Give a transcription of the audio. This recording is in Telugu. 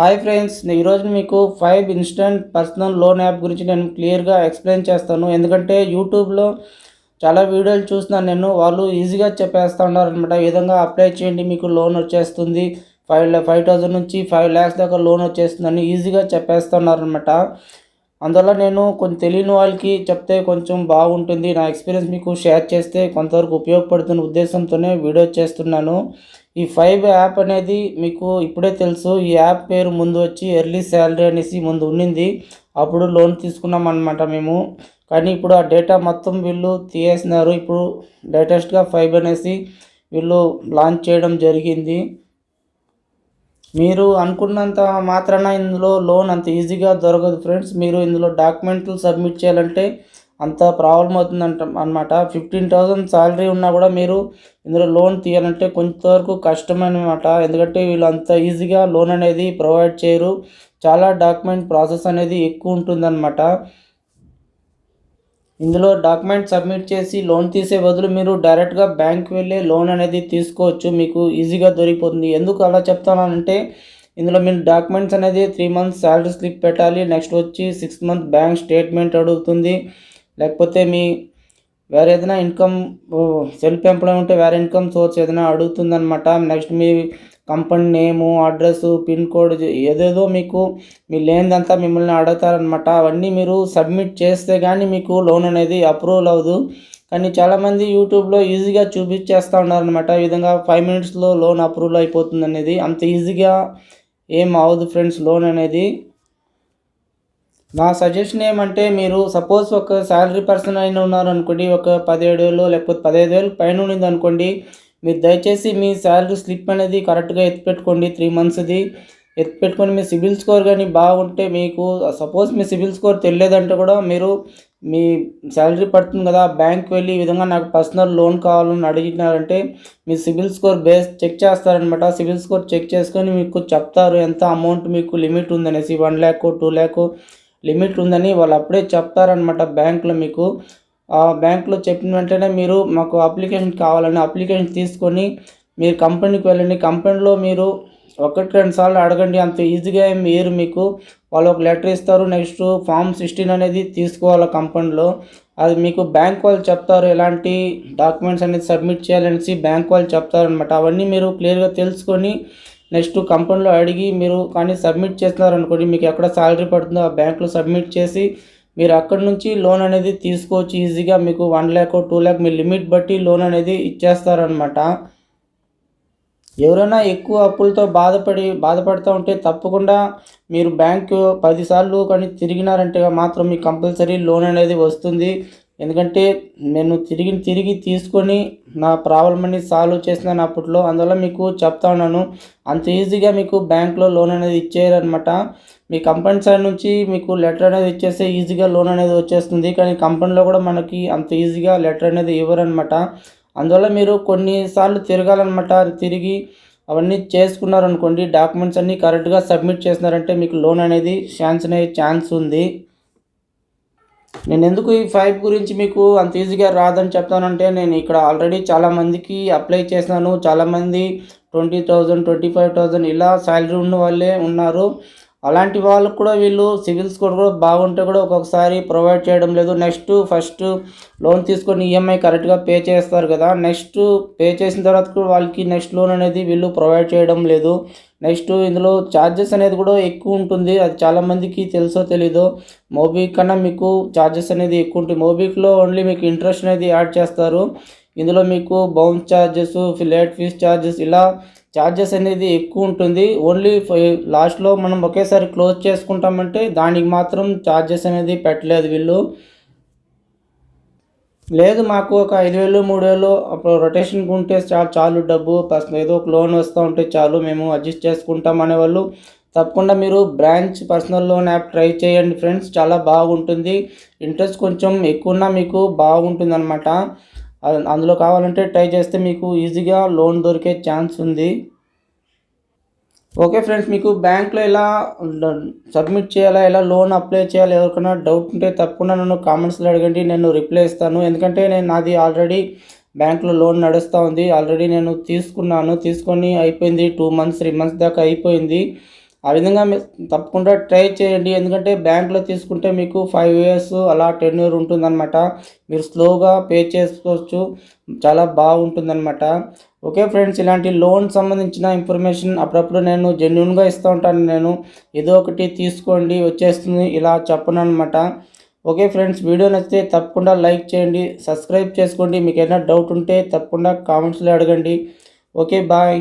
హాయ్ ఫ్రెండ్స్ నేను ఈరోజు మీకు five instant personal loan app గురించి నేను క్లియర్గా ఎక్స్ప్లెయిన్ చేస్తాను. ఎందుకంటే యూట్యూబ్లో చాలా వీడియోలు చూస్తున్నాను నేను. వాళ్ళు ఈజీగా చెప్పేస్తూ ఉన్నారు అనమాట ఈ విధంగా అప్లై చేయండి మీకు లోన్ వచ్చేస్తుంది. ఫైవ్ ఫైవ్ థౌజండ్ నుంచి ఫైవ్ ల్యాక్స్ దాకా లోన్ వచ్చేస్తుందని ఈజీగా చెప్పేస్తున్నారు అనమాట అందువల్ల నేను కొంచెం తెలియని వాళ్ళకి చెప్తే కొంచెం బాగుంటుంది. నా ఎక్స్పీరియన్స్ మీకు షేర్ చేస్తే కొంతవరకు ఉపయోగపడుతున్న ఉద్దేశంతోనే వీడియో చేస్తున్నాను. ఈ ఫైవ్ యాప్ అనేది మీకు ఇప్పుడే తెలుసు. ఈ యాప్ పేరు ముందు వచ్చి ఎర్లీ శాలరీ అనేసి ముందు ఉండింది అప్పుడు లోన్ తీసుకున్నాం అనమాట మేము. కానీ ఇప్పుడు ఆ డేటా మొత్తం వీళ్ళు తీసేసినారు. ఇప్పుడు లేటెస్ట్గా ఫైవ్ అనేసి వీళ్ళు లాంచ్ చేయడం జరిగింది. మీరు అనుకున్నంత మాత్రాన ఇందులో లోన్ అంత ఈజీగా దొరకదు ఫ్రెండ్స్. మీరు ఇందులో డాక్యుమెంట్లు సబ్మిట్ చేయాలంటే అంత ప్రాబ్లం అవుతుందంట అనమాట ఫిఫ్టీన్ థౌజండ్ శాలరీ ఉన్నా కూడా మీరు ఇందులో లోన్ తీయాలంటే కొంతవరకు కష్టమనమాట ఎందుకంటే వీళ్ళు అంత ఈజీగా లోన్ అనేది ప్రొవైడ్ చేయరు. చాలా డాక్యుమెంట్ ప్రాసెస్ అనేది ఎక్కువ ఉంటుందన్నమాట. ఇందులో డాక్యుమెంట్ సబ్మిట్ చేసి లోన్ తీసే బదులు మీరు డైరెక్ట్గా బ్యాంక్ వెళ్ళే లోన్ అనేది తీసుకోవచ్చు. మీకు ఈజీగా దొరికిపోతుంది. ఎందుకు అలా చెప్తానంటే ఇందులో మీరు డాక్యుమెంట్స్ అనేది త్రీ మంత్స్ శాలరీ స్లిప్ పెట్టాలి. నెక్స్ట్ వచ్చి సిక్స్ మంత్ బ్యాంక్ స్టేట్మెంట్ అడుగుతుంది. లేకపోతే మీ వేరే ఏదైనా ఇన్కమ్ సెల్ఫ్ ఎంప్లాయ్ ఉంటే వేరే ఇన్కమ్ సోర్స్ ఏదైనా అడుగుతుందనమాట నెక్స్ట్ మీ company name address pin code ఏదేదో మీకు మీ లేనిదంతా మిమ్మల్ని అడుగుతారనమాట అవన్నీ మీరు సబ్మిట్ చేస్తే కానీ మీకు లోన్ అనేది అప్రూవల్ అవ్వదు. కానీ చాలామంది యూట్యూబ్లో ఈజీగా చూపించేస్తూ ఉన్నారనమాట ఈ విధంగా ఫైవ్ మినిట్స్లో లోన్ అప్రూవల్ అయిపోతుంది అనేది. అంత ఈజీగా ఏం అవ్వదు ఫ్రెండ్స్ లోన్ అనేది. నా సజెషన్ ఏమంటే మీరు సపోజ్ ఒక శాలరీ పర్సన్ అయిన ఉన్నారు అనుకోండి ఒక పదిహేడు వేలు లేకపోతే పదిహేదు వేలు పైన ఉండింది అనుకోండి మీరు దయచేసి మీ శాలరీ స్లిప్ అనేది కరెక్ట్గా ఎత్తిపెట్టుకోండి త్రీ మంత్స్ది. ఎత్తిపెట్టుకొని మీ సిబిల్ స్కోర్ కానీ బాగుంటే మీకు సపోజ్ మీ సిబిల్ స్కోర్ తెలియదంటే కూడా మీరు మీ శాలరీ పడుతుంది కదా బ్యాంక్ వెళ్ళి ఈ విధంగా నాకు పర్సనల్ లోన్ కావాలని అడిగినారంటే మీ సిబిల్ స్కోర్ బేస్ చెక్ చేస్తారనమాట సిబిల్ స్కోర్ చెక్ చేసుకొని మీకు చెప్తారు ఎంత అమౌంట్ మీకు లిమిట్ ఉందనేసి one lakh two lakh limit ఉందని వాళ్ళు అప్పుడే చెప్తారనమాట బ్యాంకులో మీకు. బ్యాంకులో చెప్పిన వెంటనే మీరు మాకు అప్లికేషన్ కావాలని అప్లికేషన్ తీసుకొని మీరు కంపెనీకి వెళ్ళండి. కంపెనీలో మీరు ఒకటి రెండు సార్లు అడగండి. అంత ఈజీగా మీరు మీకు. వాళ్ళు ఒక లెటర్ ఇస్తారు. నెక్స్ట్ ఫామ్ సిక్స్టీన్ అనేది తీసుకోవాలి కంపెనీలో. అది మీకు బ్యాంక్ వాళ్ళు చెప్తారు ఎలాంటి డాక్యుమెంట్స్ అనేది సబ్మిట్ చేయాలనేసి బ్యాంక్ వాళ్ళు చెప్తారనమాట అవన్నీ మీరు క్లియర్గా తెలుసుకొని నెక్స్ట్ కంపెనీలో అడిగి మీరు కానీ సబ్మిట్ చేస్తున్నారనుకోండి మీకు ఎక్కడ శాలరీ పడుతుందో ఆ బ్యాంకులో సబ్మిట్ చేసి మీరు అక్కడ నుంచి లోన్ అనేది తీసుకోవచ్చు ఈజీగా. మీకు వన్ ల్యాక్ టూ ల్యాక్ మీ లిమిట్ బట్టి లోన్ అనేది ఇచ్చేస్తారనమాట ఎవరైనా ఎక్కువ అప్పులతో బాధపడి బాధపడుతూ ఉంటే తప్పకుండా మీరు బ్యాంకు పదిసార్లు కానీ తిరిగినారంటే మాత్రం మీకు కంపల్సరీ లోన్ అనేది వస్తుంది. ఎందుకంటే నేను తిరిగి తిరిగి తీసుకొని నా ప్రాబ్లం అని సాల్వ్ చేసినాను అప్పట్లో అందువల్ల మీకు చెప్తా ఉన్నాను. అంత ఈజీగా మీకు బ్యాంక్లో లోన్ అనేది ఇచ్చేయరనమాట మీ కంపెనీ సైడ్ నుంచి మీకు లెటర్ అనేది ఇచ్చేస్తే ఈజీగా లోన్ అనేది వచ్చేస్తుంది. కానీ కంపెనీలో కూడా మనకి అంత ఈజీగా లెటర్ అనేది ఇవ్వరనమాట అందువల్ల మీరు కొన్నిసార్లు తిరగాలన్నమాట. తిరిగి అవన్నీ చేసుకున్నారనుకోండి డాక్యుమెంట్స్ అన్నీ కరెక్ట్గా సబ్మిట్ చేసినారంటే మీకు లోన్ అనేది శాంక్షన్ అయ్యే ఛాన్స్ ఉంది. నేను ఎందుకు ఈ ఫైవ్ గురించి మీకు అంత ఈజీగా రాదని చెప్తానంటే నేను ఇక్కడ ఆల్రెడీ చాలామందికి అప్లై చేశాను చాలామంది twenty thousand twenty five thousand ఇలా శాలరీ ఉన్న వాళ్ళే ఉన్నారు. అలాంటి వాళ్ళకు కూడా వీళ్ళు సివిల్ స్కోర్ కూడా బాగుంటే కూడా ఒక్కొక్కసారి ప్రొవైడ్ చేయడం లేదు. నెక్స్ట్ ఫస్ట్ లోన్ తీసుకొని ఈఎంఐ కరెక్ట్గా పే చేస్తారు కదా. నెక్స్ట్ పే చేసిన తర్వాత కూడా వాళ్ళకి నెక్స్ట్ లోన్ అనేది వీళ్ళు ప్రొవైడ్ చేయడం లేదు. నెక్స్ట్ ఇందులో ఛార్జెస్ అనేది కూడా ఎక్కువ ఉంటుంది. అది చాలామందికి తెలుసో తెలీదో మోబిక్ కన్నా మీకు ఛార్జెస్ అనేది ఎక్కువ ఉంటుంది. మోబిక్లో ఓన్లీ మీకు ఇంట్రెస్ట్ అనేది యాడ్ చేస్తారు. ఇందులో మీకు bounce charges late fees charges ఇలా ఛార్జెస్ అనేది ఎక్కువ ఉంటుంది. ఓన్లీ లాస్ట్లో మనం ఒకేసారి క్లోజ్ చేసుకుంటామంటే దానికి మాత్రం ఛార్జెస్ అనేది పెట్టలేదు వీళ్ళు. లేదు మాకు ఒక ఐదు వేలు మూడు వేలు అప్పుడు రొటేషన్కి ఉంటే చాలు చాలు డబ్బు పర్సనల్ ఏదో ఒక లోన్ వస్తూ ఉంటే చాలు మేము అడ్జస్ట్ చేసుకుంటాం అనేవాళ్ళు. తప్పకుండా మీరు Branch personal loan app try చేయండి ఫ్రెండ్స్ చాలా బాగుంటుంది. ఇంట్రెస్ట్ కొంచెం ఎక్కువ మీకు బాగుంటుంది అనమాట అందులో కావాలంటే ట్రై చేస్తే మీకు ఈజీగా లోన్ దొరికే ఛాన్స్ ఉంది. ఓకే ఫ్రెండ్స్ మీకు బ్యాంక్లో ఎలా సబ్మిట్ చేయాలా ఎలా లోన్ అప్లై చేయాలి ఎవరికైనా డౌట్ ఉంటే తప్పకుండా నన్ను కామెంట్స్లో అడగండి నేను రిప్లై ఇస్తాను. ఎందుకంటే నేను నాది ఆల్రెడీ బ్యాంక్లో లోన్ నడుస్తూ ఉంది. ఆల్రెడీ నేను తీసుకున్నాను. తీసుకొని అయిపోయింది టూ మంత్స్ త్రీ మంత్స్ దాకా అయిపోయింది. ఆ విధంగా మీరు తప్పకుండా ట్రై చేయండి. ఎందుకంటే బ్యాంక్లో తీసుకుంటే మీకు ఫైవ్ ఇయర్స్ అలా టెన్ ఇయర్ ఉంటుందన్నమాట. మీరు స్లోగా పే చేసుకోవచ్చు. చాలా బాగుంటుందన్నమాట. ఓకే ఫ్రెండ్స్ ఇలాంటి లోన్ సంబంధించిన ఇన్ఫర్మేషన్ అప్పుడప్పుడు నేను జెన్యున్గా ఇస్తూ ఉంటాను. నేను ఏదో ఒకటి తీసుకోండి వచ్చేస్తుంది ఇలా చెప్పను అనమాట ఓకే ఫ్రెండ్స్ వీడియో నచ్చితే తప్పకుండా లైక్ చేయండి సబ్స్క్రైబ్ చేసుకోండి. మీకు ఏదైనా డౌట్ ఉంటే తప్పకుండా కామెంట్స్లో అడగండి. Okay bye.